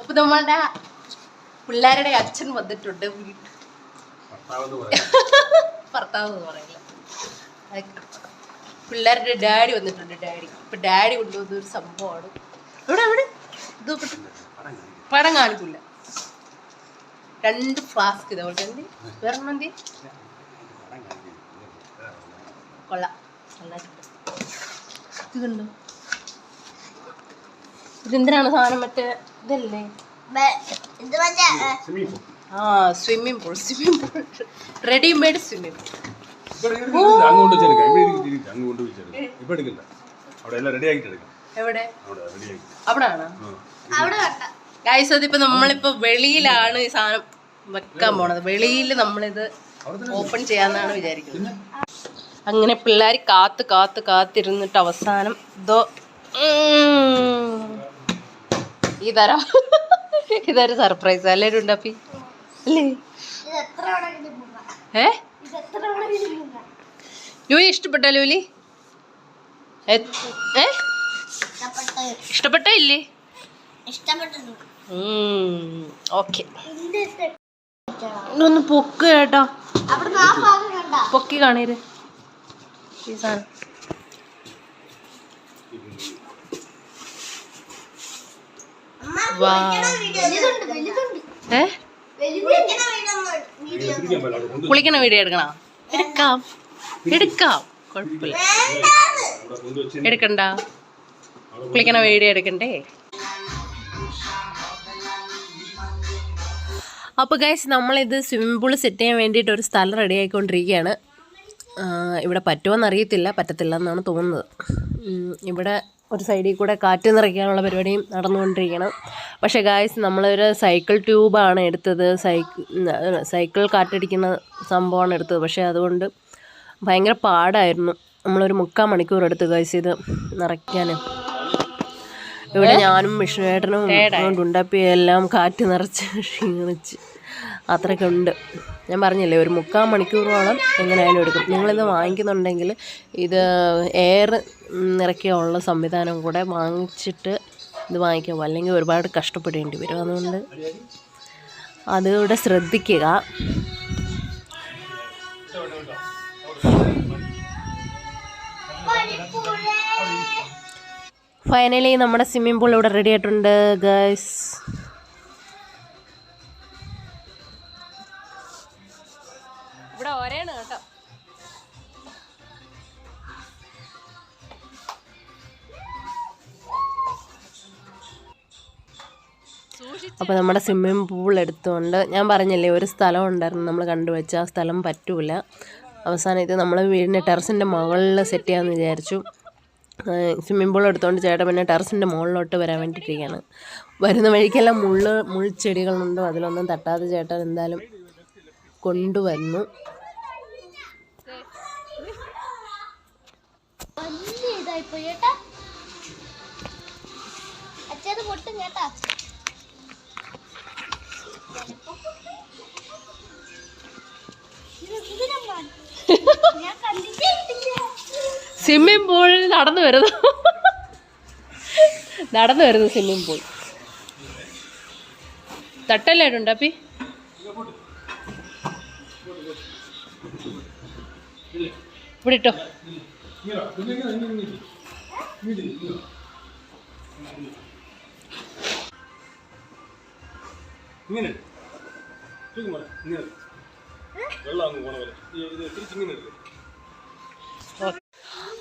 അപ്പൊ നമ്മളുടെ പിള്ളേരുടെ അച്ഛൻ വന്നിട്ടുണ്ട് ഭർത്താവ് എന്ന് പറയില്ല. അതൊക്കെ. പിള്ളേരുടെ ഡാഡി വന്നിട്ടുണ്ട് ഡാഡി. ഇപ്പൊ ഡാഡി കൊണ്ടുവന്ന ഒരു സംഭവമാണ്. ഇവിടെ എവിടെ? ഇത്. പടം കാണിക്കില്ല. രണ്ട് ഫ്ലാസ്ക് ഇതേപോലെ തന്നെ വേറെ മന്തി കൊള്ളാം. നന്നായിട്ടുണ്ട്. ഇത് കണ്ടോ ഇതെന്തിനാണ് സാധനം മറ്റേ ഇതല്ലേ? ആ. Swimming pool swimming pool readymade swimming pool എവിടെ? അവിടെ ഗൈസ് അതിപ്പോ നമ്മളിപ്പോ വെളിയിലാണ് ഈ സാധനം വെക്കാൻ പോണത്. വെളിയിൽ നമ്മളിത് ഓപ്പൺ ചെയ്യാന്നാണ് വിചാരിക്കുന്നത്. അങ്ങനെ പിള്ളേർ കാത്ത് കാത്ത് കാത്തിരുന്നിട്ട് അവസാനം ഇതോ ഉം. തരാം ഇതൊരു സർപ്രൈസ് എല്ലാവരും ഉണ്ടാപ്പി അല്ലേ. ഏ. ലൂലി ഇഷ്ടപ്പെട്ട ലൂലി? ഏ? ഇഷ്ടപ്പെട്ടു. ഇല്ലേ? ഇഷ്ടപ്പെട്ടു. ഓക്കെ. ഒന്ന് പൊക്ക് കേട്ടോ. പൊക്കി കാണേര്. ഈ സാധനം. ഏ? കുളിക്കണ വീഡിയോ എടുക്കണ? എടുക്കാം. എടുക്കാം. കുഴപ്പമില്ല. എടുക്കണ്ട. കുളിക്കണ വീഡിയോ എടുക്കണ്ടേ? അപ്പോൾ ഗൈസ് നമ്മളിത് സ്വിമ്മിംഗ് പൂൾ സെറ്റ് ചെയ്യാൻ വേണ്ടിയിട്ട് ഒരു സ്ഥലം റെഡി ആയിക്കൊണ്ടിരിക്കുകയാണ്. ഇവിടെ പറ്റുമോ എന്നറിയത്തില്ല പറ്റത്തില്ല എന്നാണ് തോന്നുന്നത്. ഇവിടെ ഒരു സൈഡിൽ കൂടെ കാറ്റ് നിറയ്ക്കാനുള്ള പരിപാടിയും നടന്നുകൊണ്ടിരിക്കണം. പക്ഷേ ഗായ്സ് നമ്മളൊരു സൈക്കിൾ ട്യൂബാണ് എടുത്തത്. സൈക്കിൾ സൈക്കിൾ കാറ്റടിക്കുന്ന സംഭവമാണ് എടുത്തത്. പക്ഷേ അതുകൊണ്ട് ഭയങ്കര പാടായിരുന്നു. നമ്മളൊരു മുക്കാൽ മണിക്കൂർ എടുത്തു ഗായ്സ് ഇത് നിറയ്ക്കാൻ. ഇവിടെ ഞാനും വിഷ്ണുവേട്ടനും ഗുണ്ടപ്പിയെല്ലാം കാറ്റ് നിറച്ച് ക്ഷീണിച്ച്. അത്രയൊക്കെ ഉണ്ട് ഞാൻ പറഞ്ഞില്ലേ ഒരു മുക്കാൽ മണിക്കൂറോളം എങ്ങനെയായാലും എടുക്കും. നിങ്ങളിത് വാങ്ങിക്കുന്നുണ്ടെങ്കിൽ ഇത് എയർ നിറയ്ക്കാനുള്ള സംവിധാനം കൂടെ വാങ്ങിച്ചിട്ട് ഇത് വാങ്ങിക്കാവും അല്ലെങ്കിൽ ഒരുപാട് കഷ്ടപ്പെടേണ്ടി വരും. അതുകൊണ്ട് അതുകൂടെ ശ്രദ്ധിക്കുക. ഫൈനലി നമ്മുടെ സ്വിമ്മിംഗ് പൂൾ ഇവിടെ റെഡി ആയിട്ടുണ്ട് ഗൈസ് ഇവിടെ ഒരേണ് കേട്ടോ. അപ്പോൾ നമ്മുടെ സ്വിമ്മിംഗ് പൂൾ എടുത്തുകൊണ്ട് ഞാൻ പറഞ്ഞില്ലേ ഒരു സ്ഥലം ഉണ്ടായിരുന്നു നമ്മൾ കണ്ടുവച്ച ആ സ്ഥലം പറ്റൂല. അവസാനം ഇത് നമ്മൾ വീടിന്റെ ടെറസിന്റെ മുകളിൽ സെറ്റ് ചെയ്യാമെന്ന് വിചാരിച്ചു. സ്വിമ്മിംഗ് പൂൾ എടുത്തുകൊണ്ട് ചേട്ടൻ പിന്നെ ടെറസിന്റെ മുകളിലോട്ട് വരാൻ വേണ്ടിയിട്ടിരിക്കുകയാണ്. വരുന്ന വഴിക്കെല്ലാം മുള്ള് മുൾച്ചെടികളുണ്ട്. അതിലൊന്നും തട്ടാതെ ചേട്ടൻ എന്തായാലും കൊണ്ടുവന്നു. ഇതായിപ്പോയി കേട്ടാ അച്ഛത് പൊട്ടും കേട്ടാ. സ്വിമ്മിംഗ് പൂളിൽ നടന്നു വരുന്നു. നടന്നു വരുന്നു സ്വിമ്മിംഗ് പൂൾ തട്ടല്ലായിട്ടുണ്ട് അപ്പി? ഇവിടെ ഇട്ടോ. ഇങ്ങനെ. തൂക്ക് മോനെ, ഇങ്ങനെ. വെള്ളം പോണ പോലെ. ഈ ഇത് തിരിച്ചിങ്ങനെ എടുക്കും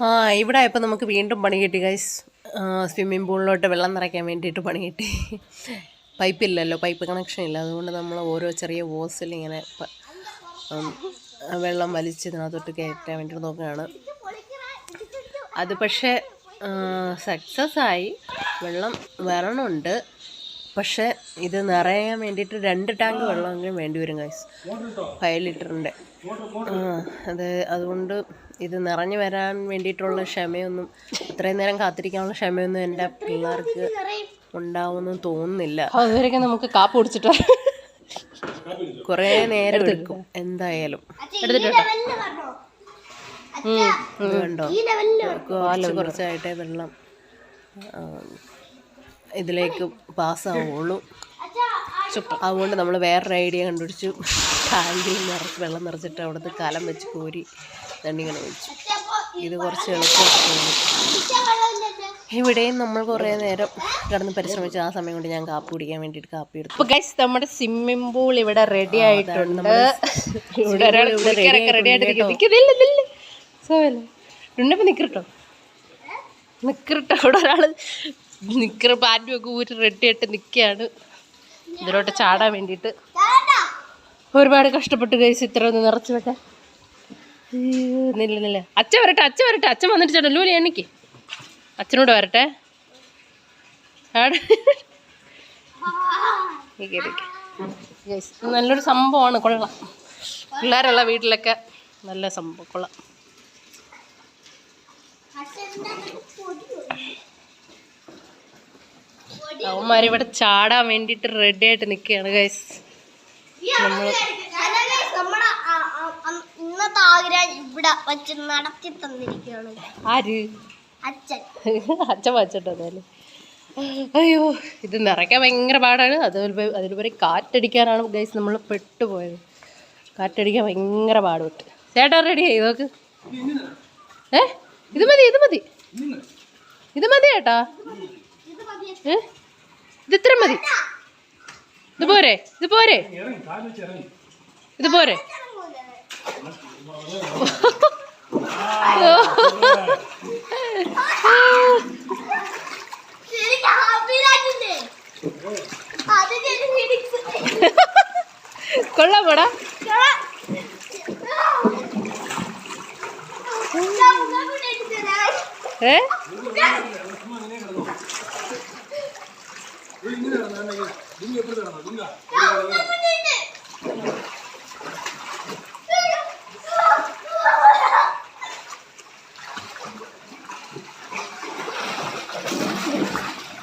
ആ ഇവിടെ ആയപ്പോൾ നമുക്ക് വീണ്ടും പണി കിട്ടി ഗൈസ് സ്വിമ്മിംഗ് പൂളിലോട്ട് വെള്ളം നിറയ്ക്കാൻ വേണ്ടിയിട്ട് പണി കിട്ടി. പൈപ്പില്ലല്ലോ പൈപ്പ് കണക്ഷൻ ഇല്ല. അതുകൊണ്ട് നമ്മൾ ഓരോ ചെറിയ വോസിൽ ഇങ്ങനെ വെള്ളം വലിച്ച് ഇതിനകത്തോട്ട് കയറ്റാൻ വേണ്ടിയിട്ട് നോക്കുകയാണ്. അത് പക്ഷേ സക്സസ് ആയി. വെള്ളം വരണമുണ്ട് പക്ഷേ ഇത് നിറയാൻ വേണ്ടിയിട്ട് രണ്ട് ടാങ്ക് വെള്ളമെങ്കിലും വേണ്ടി വരും ഗൈസ് ഫൈവ് ലിറ്ററിന്റെ അത് അതുകൊണ്ട് ഇത് നിറഞ്ഞു വരാൻ വേണ്ടിയിട്ടുള്ള ക്ഷമയൊന്നും ഇത്രയും നേരം കാത്തിരിക്കാനുള്ള ക്ഷമയൊന്നും എന്റെ പിള്ളേർക്ക് ഉണ്ടാവുമെന്ന് തോന്നുന്നില്ല. അതുവരെയൊക്കെ നമുക്ക് കാപ്പ് കുടിച്ചിട്ട് കുറേ നേരം എടുക്കും എന്തായാലും. അച്ഛാ, ഈ ലെവലിൽ പറഞ്ഞോ? ഇത് കണ്ടോ കുറച്ച് കുറച്ചായിട്ടേ വെള്ളം ഇതിലേക്ക് പാസ്സാവുള്ളൂ അതുകൊണ്ട് നമ്മൾ വേറൊരു ഐഡിയ കണ്ടുപിടിച്ചു. ടാങ്കിൽ നിറച്ച് വെള്ളം നിറച്ചിട്ട് അവിടുത്തെ കലം വെച്ച് കോരി തണ്ണിങ്ങനെ വെച്ചു. ഇത് കുറച്ച് എളുപ്പമാണ് ഇവിടെയും നമ്മൾ കുറേ നേരം കിടന്ന് പരിശ്രമിച്ചു. ആ സമയം കൊണ്ട് ഞാൻ കാപ്പി കുടിക്കാൻ വേണ്ടിയിട്ട് കാപ്പി എടുത്തു. ഗൈസ് നമ്മുടെ സ്വിമ്മിംഗ് പൂൾ ഇവിടെ റെഡി ആയിട്ടുണ്ട്. ഇവിടെ റെഡി ആയിട്ട്. സുഖമല്ലേ? ഉണ്ണപ്പ നിക്കട്ടോ നിക്കട്ടോ അവിടെ ഒരാൾ നിക്കറ പാന്റും ഒക്കെ ഊരി റെഡി ആയിട്ട് നിൽക്കുകയാണ് ഇതിലോട്ട് ചാടാൻ വേണ്ടിയിട്ട്. ഒരുപാട് കഷ്ടപ്പെട്ട് കഴിച്ച് ഇത്ര ഒന്ന് നിറച്ച് വെക്കാൻ. നില്ല നില്ല. അച്ഛൻ വരട്ടെ അച്ഛൻ വരട്ടെ. അച്ഛൻ വന്നിട്ട് ചേട്ടാ ലൂലി എണ്ണിക്ക്. അച്ഛനോട് വരട്ടെ. നല്ലൊരു സംഭവമാണ്. കൊള്ളാം. പിള്ളേരുള്ള വീട്ടിലൊക്കെ നല്ല സംഭവം. കൊള്ളാം. അവന്മാർ ഇവിടെ ചാടാൻ വേണ്ടിട്ട് റെഡി ആയിട്ട് നിൽക്കുകയാണ് ഗൈസ് നമ്മൾ ഇന്നത്തെ ആഗ്രഹം ഇവിടെ വെച്ച് നടത്തി തന്നിരിക്കുകയാണ്. ആര്? അച്ഛൻ. അച്ഛൻ വച്ചിട്ടല്ലേ അയ്യോ ഇത് നിറയ്ക്കാൻ ഭയങ്കര പാടാണ്. അതുപോലെ അതിലുപരി കാറ്റടിക്കാനാണ് ഗൈസ് നമ്മൾ പെട്ടുപോയത്. കാറ്റടിക്കാൻ ഭയങ്കര പാടുപെട്ട്. ചേട്ടാ റെഡി ആയി നോക്ക്. ഏ? ഇത് മതി ഇത് മതി. ഇത് മതി ഏട്ടാ. ഇത് ഇത്ര മതി. ഇത് പോരെ ഇത് പോരെ. ഇത് പോരെ. ശരിക്കും ഹാപ്പിയിലാക്കില്ലേ അത് ശരി ഫിനിക്സ് കൊള്ളാം പോടാ ഏ ഇങ്ങനെ കിടന്നു ഡിങ്ക എപ്പോഴും കിടന്നോ ഡിങ്ക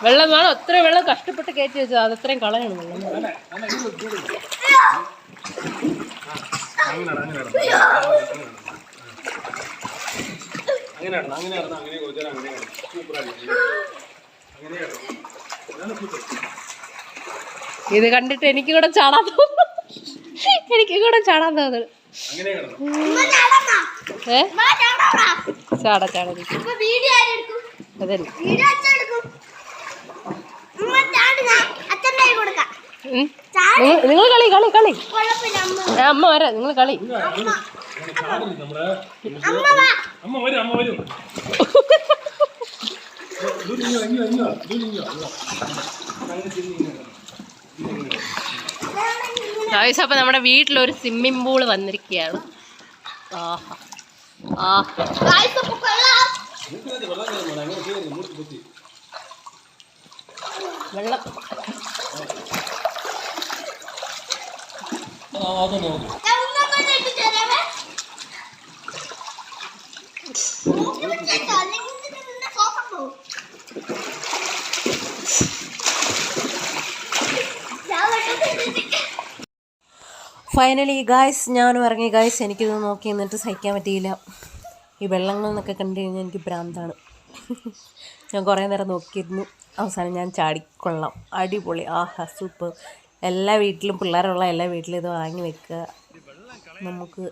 വെള്ളം വേണം അത്ര വെള്ളം കഷ്ടപ്പെട്ട് കയറ്റി വെച്ചത് അത് അത്രയും കളയണം വെള്ളം ഇത്. അങ്ങനെ അങ്ങനെ. അങ്ങനെ കുറച്ചു അങ്ങനെ അങ്ങനെ കണ്ടിട്ട് എനിക്ക് കൂടെ ചാടാൻ തോന്നുന്നു എനിക്ക് കൂടെ ചാടാൻ തോന്നുന്നു ഏ ചാടാ ചാടാ നിക്ക്. വീഡിയോ ആരെടുക്കും അതന്നെ വീഡിയോ അച്ഛൻ എടുക്കും ഉമ്മ ചാടുക അച്ഛന്റെ കൈ കൊടുക്കാം ഉം. നിങ്ങൾ കളി കളി കളി. അമ്മ. വരാ അമ്മ വരാം. നിങ്ങൾ കളി. ആവശ്യം അപ്പം നമ്മുടെ വീട്ടിലൊരു സ്വിമ്മിംഗ് പൂൾ വന്നിരിക്കുകയാണ്. ആഹാ. ആഹാ. വെള്ളം കയറുന്നു അങ്ങനെ കയറി മൂക്ക് കുത്തി വെള്ളം ആ, അതൊന്ന് നോക്ക് ഞാൻ ഉമ്മ ഇട്ടിട്ട് തരാമേ മൂക്കിന് കേട്ടോ അല്ലെങ്കിൽ ഇതിന് നിന്റെ ശ്വാസം പോവും ഞാൻ വെട്ടത്തിട്ടിട്ട് ഫൈനലി ഗായ്സ് ഞാനും ഇറങ്ങി. ഗായ്സ് എനിക്കിത് നോക്കി നിന്നിട്ട് സഹിക്കാൻ പറ്റിയില്ല. ഈ വെള്ളങ്ങൾ എന്നൊക്കെ കണ്ടു കഴിഞ്ഞാൽ എനിക്ക് ഭ്രാന്താണ്. ഞാൻ കുറേ നേരം നോക്കിയിരുന്നു. അവസാനം ഞാൻ ചാടിക്കൊള്ളാം. അടിപൊളി. ആഹാ സൂപ്പർ എല്ലാ വീട്ടിലും പിള്ളേരുള്ള എല്ലാ വീട്ടിലും ഇത് വാങ്ങി വെക്കുക. നമുക്ക്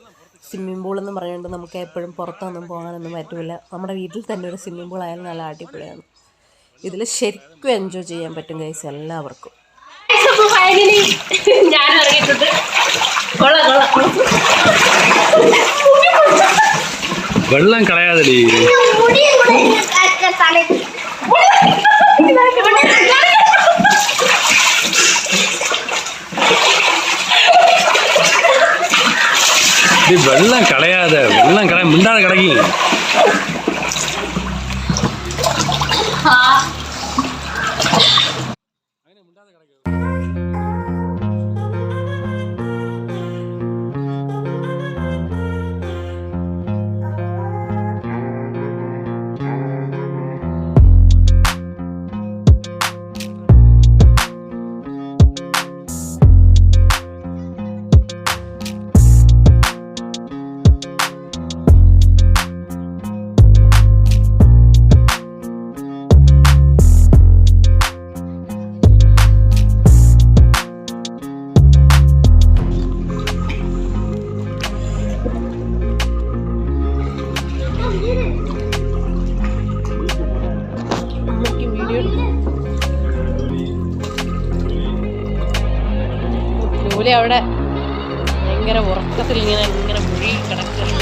സ്വിമ്മിംഗ് പൂൾ എന്ന് പറഞ്ഞുകൊണ്ട് നമുക്ക് എപ്പോഴും പുറത്തൊന്നും പോകാനൊന്നും പറ്റില്ല നമ്മുടെ വീട്ടിൽ തന്നെ ഒരു സ്വിമ്മിംഗ് പൂൾ ആയാലും നല്ല അടിപൊളിയാണ്. ഇതിൽ ശരിക്കും എൻജോയ് ചെയ്യാൻ പറ്റും ഗൈസ് എല്ലാവർക്കും. ഞാൻ ഇറങ്ങിയിട്ടുണ്ട് കൊള്ളാം കൊള്ളാം വെള്ളം കളയാതടി മുടിയും കൂടെ ഇങ്ങനെ തലയിൽ വെള്ളം കളയാതെ പുലി അവിടെ ഭയങ്കര ഉറക്കത്തിൽ ഇങ്ങനെ ഇങ്ങനെ മുഴുകി കിടക്കുന്നു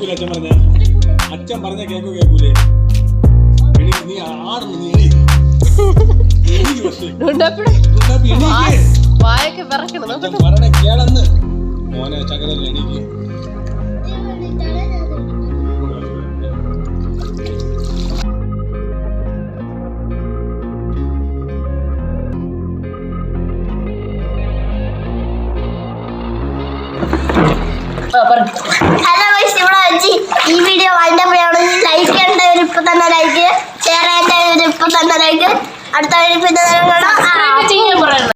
കേക്കോ കേക്കൂലേ അച്ഛൻ പറഞ്ഞ? അച്ഛൻ പറഞ്ഞ കേക്കോ കേൾക്കൂലേ നീ ആടുന്നു നീ. വായൊക്കെ കേളന്ന്. മോനെ ചകരല്ല എണീക്ക്. അടുത്ത വീഡിയോ പിന്നെ കാണാം. ചെയ്യാൻ പറയണം